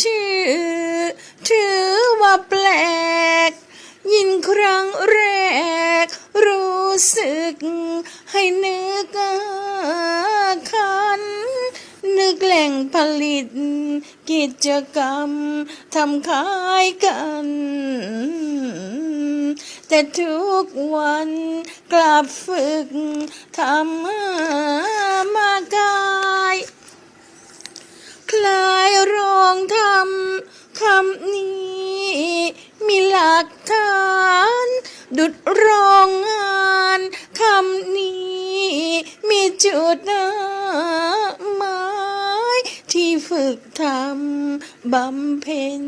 ชื่อ ถือว่าแปลก ยินครั้งแรก รู้สึก ให้นึกคัน นึกแหล่งผลิต กิจกรรมทำขายกันแต่ทุกวันกลับฝึกทำมากาย คลายรองทำคำนี้ มีหลักฐาน ดุดรองงานคำนี้ มีจุดหมายที่ฝึกทำบำเพ็ญ